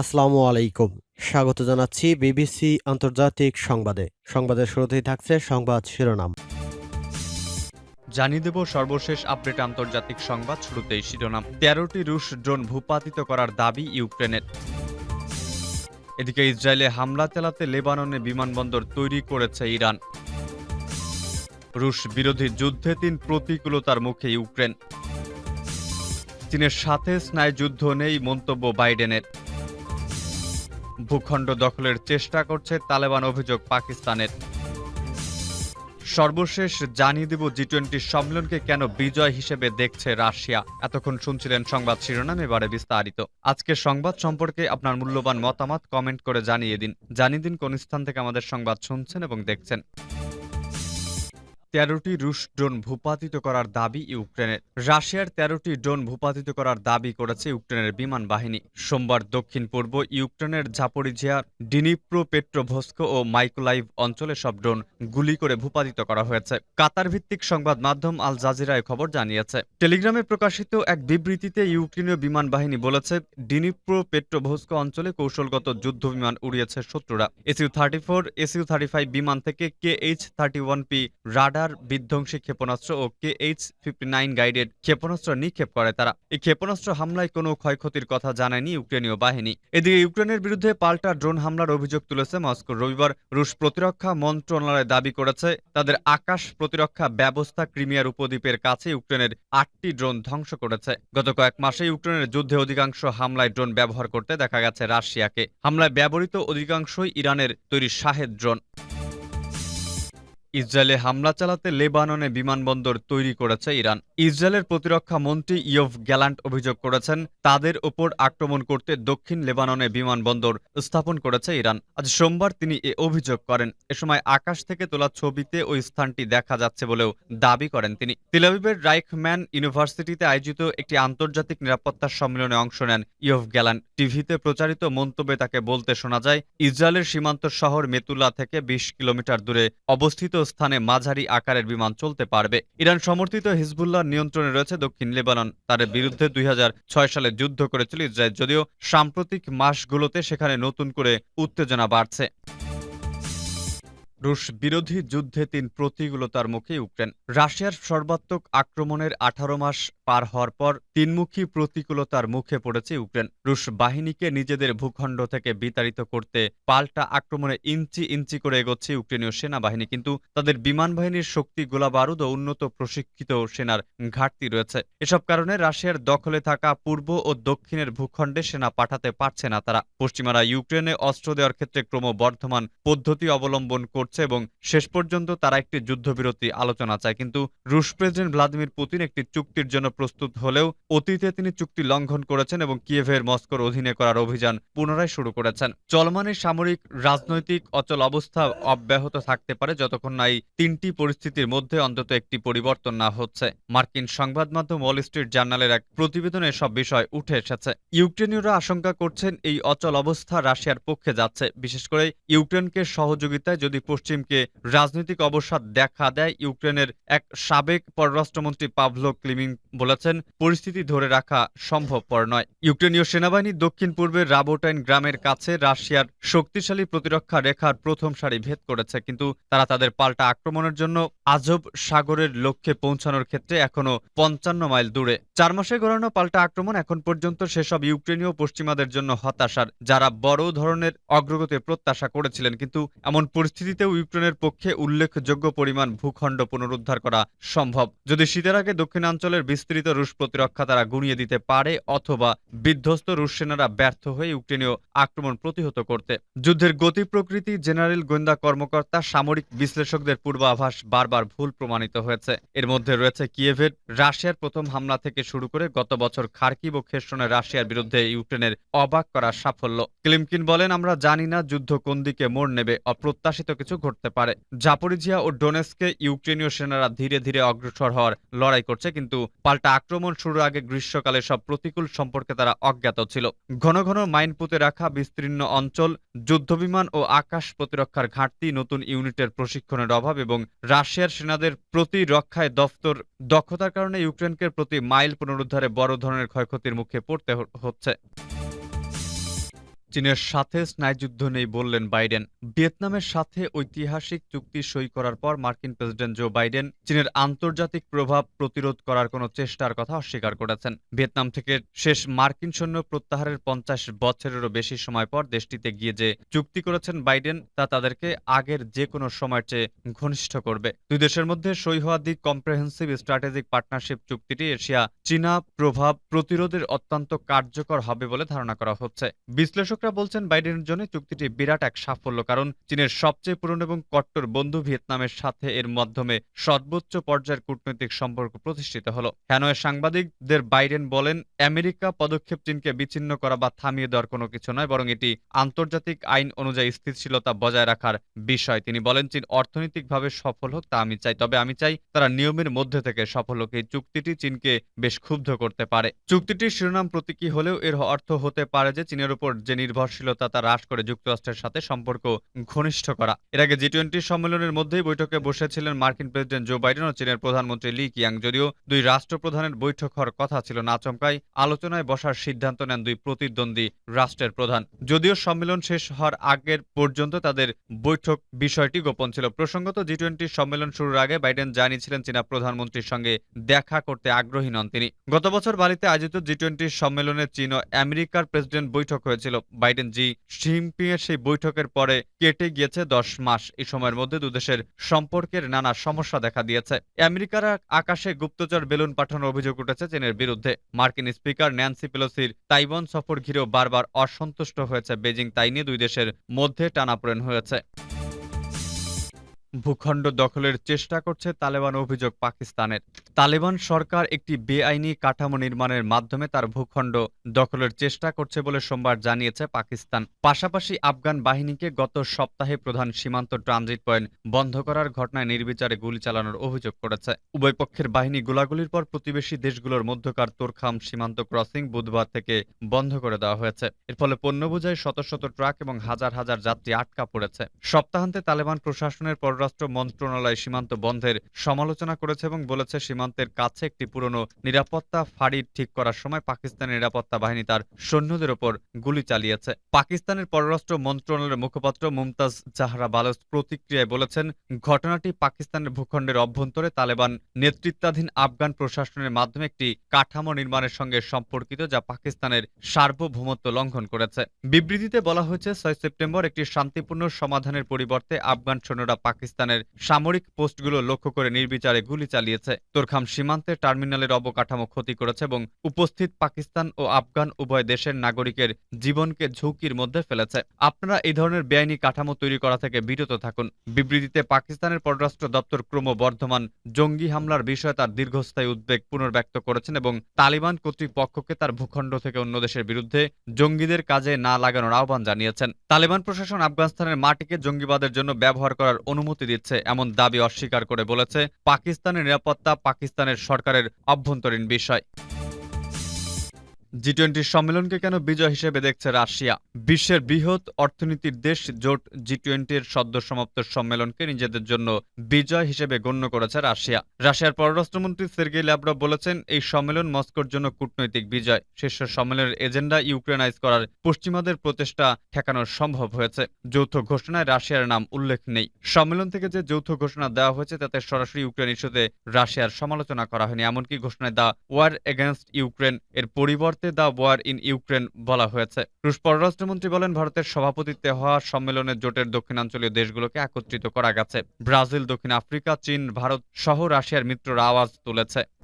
আসসালামু আলাইকুম। স্বাগত জানাচ্ছি বিবিসি আন্তর্জাতিক সংবাদে। সংবাদের শুরুতেই থাকছে সংবাদ শিরোনাম। জানিয়ে দেব সর্বশেষ আপডেট আন্তর্জাতিক সংবাদ শুরুতেই শিরোনাম। তেরোটি রুশ ড্রোন ভূপাতিত করার দাবি ইউক্রেনের। এদিকে ইসরায়েলে হামলা চালাতে লেবাননে বিমানবন্দর তৈরি করেছে ইরান। রুশ বিরোধী যুদ্ধে তিন প্রতিকূলতার মুখে ইউক্রেন। চীনের সাথে স্নায়ুযুদ্ধ নেই মন্তব্য বাইডেনের। ভূখণ্ড দখলের চেষ্টা করছে তালেবান অভিযোগ পাকিস্তানের। সর্বশেষ জানিয়ে দেব জি টোয়েন্টি সম্মেলনকে কেন বিজয় হিসেবে দেখছে রাশিয়া। এতক্ষণ শুনছিলেন সংবাদ শিরোনাম, এবারে বিস্তারিত। আজকে সংবাদ সম্পর্কে আপনার মূল্যবান মতামত কমেন্ট করে জানিয়ে দিন। জানিয়ে দিন কোন স্থান থেকে আমাদের সংবাদ শুনছেন এবং দেখছেন। তেরোটি রুশ ড্রোন ভূপাতিত করার দাবি ইউক্রেনের। রাশিয়ার তেরোটি ড্রোন ভূপাতিত করার দাবি করেছে ইউক্রেনের বিমান বাহিনী। সোমবার দক্ষিণ পূর্ব ইউক্রেনের ঝাপরিঝিয়া ডিনিপ্রো পেট্রোভস্ক ও মাইকোলাইভ অঞ্চলে সব ড্রোন গুলি করে ভূপাতিত করা হয়েছে। কাতার ভিত্তিক সংবাদ মাধ্যম আল জাজিরায় খবর জানিয়েছে। টেলিগ্রামে প্রকাশিত এক বিবৃতিতে ইউক্রেনীয় বিমান বাহিনী বলেছে ডিনিপ্রো পেট্রোভস্ক অঞ্চলে কৌশলগত যুদ্ধ বিমান উড়িয়েছে শত্রুরা। SU thirty four, SU thirty five বিমান থেকে K H thirty one P radar বিধ্বংসী ক্ষেপণাস্ত্র ও K H fifty nine guided ক্ষেপণাস্ত্র নিক্ষেপ করে তারা। এই ক্ষেপণাস্ত্র হামলায় কোনো ক্ষয়ক্ষতির কথা জানায়নি ইউক্রেনীয় বাহিনী। এদিকে ইউক্রেনের বিরুদ্ধে পাল্টা ড্রোন হামলার অভিযোগ তুলেছে মস্কো। রবিবার রুশ প্রতিরক্ষা মন্ত্রণালয় দাবি করেছে, তাদের আকাশ প্রতিরক্ষা ব্যবস্থা ক্রিমিয়ার উপদ্বীপের কাছে ইউক্রেনের আটটি ড্রোন ধ্বংস করেছে। গত কয়েক মাসে ইউক্রেনের যুদ্ধে অধিকাংশ হামলায় ড্রোন ব্যবহার করতে দেখা গেছে রাশিয়াকে। হামলায় ব্যবহৃত অধিকাংশই ইরানের তৈরি শাহেদ ড্রোন। ইসরায়েলে হামলা চালাতে লেবাননে বিমানবন্দর তৈরি করেছে ইরান। ইসরায়েলের প্রতিরক্ষা মন্ত্রী ইয়ভ গ্যালান্ট অভিযোগ করেছেন, তাদের ওপর আক্রমণ করতে দক্ষিণ লেবাননে বিমানবন্দর স্থাপন করেছে ইরান। আজ সোমবার তিনি এ অভিযোগ করেন। এ সময় আকাশ থেকে তোলা ছবিতে ওই স্থানটি দেখা যাচ্ছে বলেও দাবি করেন তিনি। তিলাবিবের রাইখম্যান ইউনিভার্সিটিতে আয়োজিত একটি আন্তর্জাতিক নিরাপত্তা সম্মেলনে অংশ নেন ইয়ভ গ্যালান্ট। টিভিতে প্রচারিত মন্তব্যে তাকে বলতে শোনা যায়, ইসরায়েলের সীমান্ত শহর মেতুল্লা থেকে বিশ কিলোমিটার দূরে অবস্থিত স্থানে মাঝারি আকারের বিমান চলতে পারবে। ইরান সমর্থিত হিজবুল্লাহ নিয়ন্ত্রণে রয়েছে দক্ষিণ লেবানন। তার বিরুদ্ধে দুই হাজার ছয় সালে যুদ্ধ করেছিল ইসরায়েল, যদিও সাম্প্রতিক মাসগুলোতে সেখানে নতুন করে উত্তেজনা বাড়ছে। রুশ বিরোধী যুদ্ধে তিন প্রতিকূলতার মুখে ইউক্রেন। রাশিয়ার সর্বাত্মক আক্রমণের আঠারো মাস পার হওয়ার পর তিনমুখী প্রতিকূলতার মুখে পড়েছে ইউক্রেন। রুশ বাহিনীকে নিজেদের ভূখণ্ড থেকে বিতাড়িত করতে পাল্টা আক্রমণে ইঞ্চি ইঞ্চি করে এগোচ্ছে ইউক্রেনীয় সেনাবাহিনী, কিন্তু তাদের বিমান বাহিনীর শক্তি গোলাবারুদ ও উন্নত প্রশিক্ষিত সেনার ঘাটতি রয়েছে। এসব কারণে রাশিয়ার দখলে থাকা পূর্ব ও দক্ষিণের ভূখণ্ডে সেনা পাঠাতে পারছে না তারা। পশ্চিমারা ইউক্রেনে অস্ত্র দেওয়ার ক্ষেত্রে ক্রমবর্ধমান পদ্ধতি অবলম্বন করছে এবং শেষ পর্যন্ত তারা একটি যুদ্ধবিরতি আলোচনা চায়। কিন্তু রুশ প্রেসিডেন্ট ভ্লাদিমির পুতিন একটি চুক্তির জন্য প্রস্তুত হলেও অতীতে তিনি চুক্তি লঙ্ঘন করেছেন এবং কিয়েভের মস্কোর অধীনে করার অভিযান পুনরায় শুরু করেছেন। চলমান এই সামরিক, রাজনৈতিক, অচল অবস্থা অব্যাহত থাকতে পারে যতক্ষণ না এই তিনটি পরিস্থিতির মধ্যে অন্তত একটি পরিবর্তন না হচ্ছে। মার্কিন সংবাদ মাধ্যম ওয়াল স্ট্রিট জার্নালের এক প্রতিবেদনে সব বিষয় উঠে এসেছে। ইউক্রেনীয়রা আশঙ্কা করছেন এই অচল অবস্থা রাশিয়ার পক্ষে যাচ্ছে। বিশেষ করে ইউক্রেনকে সহযোগিতায় যদি পশ্চিমকে রাজনৈতিক অবসাদ দেখা দেয়, ইউক্রেনের এক সাবেক পররাষ্ট্রমন্ত্রী পাভলো ক্লিমিং বলেছেন, পরিস্থিতি ধরে রাখা সম্ভবপর নয়। ইউক্রেনীয় সেনাবাহিনী দক্ষিণ পূর্বের রাবোটাইন গ্রামের কাছে রাশিয়ার শক্তিশালী প্রতিরক্ষা রেখার প্রথম সারি ভেদ করেছে, কিন্তু তারা তাদের পাল্টা আক্রমণের জন্য আজব সাগরের লক্ষ্যে পৌঁছানোর ক্ষেত্রে এখনও পঞ্চান্ন মাইল দূরে। চার মাসে গড়ানো পাল্টা আক্রমণ এখন পর্যন্ত সেসব ইউক্রেনীয় পশ্চিমাদের জন্য হতাশার। যারা বড় ধরনের অগ্রগতির প্রত্যাশা করেছিলেন, কিন্তু এমন পরিস্থিতিতেও ইউক্রেনের পক্ষে উল্লেখযোগ্য পরিমাণ ভূখণ্ড পুনরুদ্ধার করা সম্ভব। যদি শীতের আগে দক্ষিণাঞ্চলের বিস্তৃত রুশ প্রতিরক্ষা তারা গুণিয়ে দিতে পারে অথবা বিধ্বস্ত রুশ সেনারা ব্যর্থ হয়ে ইউক্রেনীয় আক্রমণ প্রতিহত করতে। যুদ্ধের গতি প্রকৃতি, জেনারেল গোয়েন্দা কর্মকর্তা, সামরিক বিশ্লেষকদের পূর্বাভাস বারবার ভুল প্রমাণিত হয়েছে। এর মধ্যে রয়েছে কিয়েভের রাশিয়ার প্রথম হামলা থেকে শুরু করে গত বছর খার্কিব ও খেসনে রাশিয়ার বিরুদ্ধে ইউক্রেনের অবাক করা সাফল্য। ক্লিমকিন বলেন, আমরা জানি না যুদ্ধ কোন দিকে মোড় নেবে। অপ্রত্যাশিত কিছু ঘটতে পারে। জাপরিজিয়া ও ডোনেসকে ইউক্রেনীয় সেনারা ধীরে ধীরে অগ্রসর হওয়ার লড়াই করছে, কিন্তু পাল্টা আক্রমণ শুরুর আগে গ্রীষ্মকালে সব প্রতিকূল সম্পর্কে তারা অজ্ঞাত ছিল। ঘন ঘন মাইন পুঁতে রাখা বিস্তীর্ণ অঞ্চল, যুদ্ধবিমান ও আকাশ প্রতিরক্ষার ঘাটতি, নতুন ইউনিটের প্রশিক্ষণের অভাব এবং রাশিয়ার সেনাদের প্রতিরক্ষায় দফতর দক্ষতার কারণে ইউক্রেনকে প্রতি মাইল পুনরুদ্ধারে বড় ধরনের ক্ষয়ক্ষতির মুখে পড়তে হচ্ছে। চীনের সাথে স্নায়ুযুদ্ধ নেই বললেন বাইডেন। ভিয়েতনামের সাথে ঐতিহাসিক চুক্তি সই করার পর মার্কিন প্রেসিডেন্ট জো বাইডেন চীনের আন্তর্জাতিক প্রভাব প্রতিরোধ করার কোনো চেষ্টার কথা অস্বীকার করেছেন। ভিয়েতনাম থেকে শেষ মার্কিন সৈন্য প্রত্যাহারের পঞ্চাশ বছরেরও বেশি সময় পর দেশটিতে গিয়ে যে চুক্তি করেছেন বাইডেন, তা তাদেরকে আগের যে কোনো সময়ের চেয়ে ঘনিষ্ঠ করবে। দুই দেশের মধ্যে সই হওয়া দি কম্প্রেহেন্সিভ স্ট্র্যাটেজিক পার্টনারশিপ চুক্তিটি এশিয়া চীনা প্রভাব প্রতিরোধের অত্যন্ত কার্যকর হবে বলে ধারণা করা হচ্ছে। বিশ্লেষকরা বলছেন বাইডেনের জন্য চুক্তিটি বিরাট এক সাফল্য, কারণ চীনের সবচেয়ে পুরনো এবং কট্টর বন্ধু ভিয়েতনামের সাথে এর মাধ্যমে সর্বোচ্চ পর্যায়ের কূটনৈতিক সম্পর্ক প্রতিষ্ঠিত হলো। হ্যানয়ে সাংবাদিকদের বাইডেন বলেন, আমেরিকা পদক্ষেপ চীনকে বিচ্ছিন্ন করা বা থামিয়ে দেওয়ার কোনো কিছু নয়, বরং এটি আন্তর্জাতিক আইন অনুযায়ী স্থিতিশীলতা বজায় রাখার বিষয়। তিনি বলেন, চীন অর্থনৈতিকভাবে সফল হোক তা আমি চাই, তবে আমি চাই তারা নিয়মের মধ্যে থেকে সফল হোক। এই চুক্তিটি চীনকে বেশ ক্ষুব্ধ করতে পারে। চুক্তিটির শিরোনাম প্রতীকী হলেও এর অর্থ হতে পারে যে, চীনের উপর যে নির্ভরশীলতা তা হ্রাস করে যুক্তরাষ্ট্রের সাথে সম্পর্ক ঘনিষ্ঠ করা। এর আগে জি টোয়েন্টি সম্মেলনের মধ্যেই বৈঠকে বসেছিলেন মার্কিন প্রেসিডেন্ট জো বাইডেন ও চীনের প্রধানমন্ত্রী লি কিয়াং। যদিও দুই রাষ্ট্রপ্রধানের বৈঠক হওয়ার কথা ছিল না চমকায় আলোচনায় বসার সিদ্ধান্ত নেন দুই প্রতিদ্বন্দ্বী রাষ্ট্রের প্রধান। যদিও সম্মেলন শেষ হওয়ার আগের পর্যন্ত তাদের বৈঠক বিষয়টি গোপন ছিল। প্রসঙ্গত জি টোয়েন্টি সম্মেলন শুরুর আগে বাইডেন জানিয়েছিলেন চীনা প্রধানমন্ত্রীর সঙ্গে দেখা করতে আগ্রহী নন তিনি। গত বছর বালিতে আয়োজিত জি টোয়েন্টি সম্মেলনে চীন ও আমেরিকার প্রেসিডেন্ট বৈঠক হয়েছিল। বাইডেন জি এর সেই বৈঠকের পরে কেটে গিয়েছে দশ মাস। এই সময়ের মধ্যে দুদেশের সম্পর্কের নানা সমস্যা দেখা দিয়েছে। আমেরিকার আকাশে গুপ্তচর বেলুন পাঠানোর অভিযোগ উঠেছে চীনের বিরুদ্ধে। মার্কিন স্পিকার ন্যান্সি পেলোসির তাইওয়ান সফর ঘিরেও বারবার অসন্তুষ্ট হয়েছে বেজিং তাই নিয়ে দুই দেশের মধ্যে টানাপোড়েন হয়েছে। ভূখণ্ড দখলের চেষ্টা করছে তালেবান অভিযোগ পাকিস্তানের। তালেবান সরকার একটি বেআইনি কাঠামো নির্মাণের মাধ্যমে তার ভূখণ্ড দখলের চেষ্টা করছে বলে সোমবার জানিয়েছে পাকিস্তান। পাশাপাশি আফগান বাহিনীকে গত সপ্তাহে প্রধান সীমান্ত ট্রানজিট পয়েন্ট বন্ধ করার ঘটনায় নির্বিচারে গুলি চালানোর অভিযোগ করেছে। উভয় পক্ষের বাহিনী গোলাগুলির পর প্রতিবেশী দেশগুলোর মধ্যকার তোরখাম সীমান্ত ক্রসিং বুধবার থেকে বন্ধ করে দেওয়া হয়েছে। এর ফলে পণ্য বোঝাই শত শত ট্রাক এবং হাজার হাজার যাত্রী আটকা পড়েছে। সপ্তাহান্তে তালেবান প্রশাসনের পররাষ্ট্র মন্ত্রণালয় সীমান্ত বন্ধের সমালোচনা করেছে এবং বলেছে সীমান্তের কাছে একটি পুরনো নিরাপত্তা ফাঁড়ি ঠিক করার সময় পাকিস্তানের নিরাপত্তা বাহিনী তার সৈন্যদের ওপর গুলি চালিয়েছে। পাকিস্তানের পররাষ্ট্র মন্ত্রণালয়ের মুখপাত্র মুমতাজ জাহরা বালোচ প্রতিক্রিয়ায় বলেছেন, ঘটনাটি পাকিস্তানের ভূখণ্ডের অভ্যন্তরে তালেবান নেতৃত্বাধীন আফগান প্রশাসনের মাধ্যমে একটি কাঠামো নির্মাণের সঙ্গে সম্পর্কিত যা পাকিস্তানের সার্বভৌমত্ব লঙ্ঘন করেছে। বিবৃতিতে বলা হয়েছে, ছয় সেপ্টেম্বর একটি শান্তিপূর্ণ সমাধানের পরিবর্তে আফগান সৈন্যরা পাকিস্তানের সামরিক পোস্টগুলো লক্ষ্য করে নির্বিচারে গুলি চালিয়েছে। তোরখাম সীমান্তে টার্মিনালের অবকাঠামো ক্ষতি করেছে এবং উপস্থিত পাকিস্তান ও আফগান উভয় দেশের নাগরিকের জীবনকে ঝুঁকির মধ্যে ফেলেছে। আপনারা এই ধরনের বেআইনি কাঠামো তৈরি করা থেকে বিরত থাকুন। বিবৃতিতে পাকিস্তানের পররাষ্ট্র দপ্তর ক্রমবর্ধমান জঙ্গি হামলার বিষয়ে তার দীর্ঘস্থায়ী উদ্বেগ পুনর্ব্যক্ত করেছেন এবং তালিবান কর্তৃপক্ষকে তার ভূখণ্ড থেকে অন্য দেশের বিরুদ্ধে জঙ্গিদের কাজে না লাগানোর আহ্বান জানিয়েছেন। তালেবান প্রশাসন আফগানিস্তানের মাটিকে জঙ্গিবাদের জন্য ব্যবহার করার অনুমতি দিচ্ছে এমন দাবি অস্বীকার করে বলেছে পাকিস্তানের নিরাপত্তা পাকিস্তানের সরকারের অভ্যন্তরীণ বিষয়। জি টোয়েন্টি সম্মেলনকে কেন বিজয় হিসেবে দেখছে রাশিয়া? বিশ্বের বৃহৎ অর্থনীতির দেশ জোট জি টোয়েন্টির সদ্য সমাপ্ত সম্মেলনকে নিজেদের জন্য বিজয় হিসেবে গণ্য করেছে রাশিয়া। রাশিয়ার পররাষ্ট্রমন্ত্রী সের্গেই ল্যাভরভ বলেছেন, এই সম্মেলন মস্কোর জন্য কূটনৈতিক বিজয়। শীর্ষ সম্মেলনের এজেন্ডা ইউক্রেনাইজ করার পশ্চিমাদের প্রচেষ্টা ঠেকানো সম্ভব হয়েছে। যৌথ ঘোষণায় রাশিয়ার নাম উল্লেখ নেই। সম্মেলন থেকে যে যৌথ ঘোষণা দেওয়া হয়েছে, তাতে সরাসরি ইউক্রেন ইস্যুতে রাশিয়ার সমালোচনা করা হয়নি। এমনকি ঘোষণায় দ্য ওয়ার এগেনস্ট ইউক্রেন এর পরিবর্তে দ্য ওয়ার ইন ইউক্রেন বলা হয়েছে। রুশ পররাষ্ট্রমন্ত্রী বলেন, ভারতের সভাপতিত্বে হওয়া সম্মেলনে জোটের দক্ষিণাঞ্চলীয় দেশগুলোকে একত্রিত করা গেছে। ব্রাজিল, দক্ষিণ আফ্রিকা, চীন, ভারত সহ রাশিয়ার মিত্ররা আওয়াজ তুলেছে।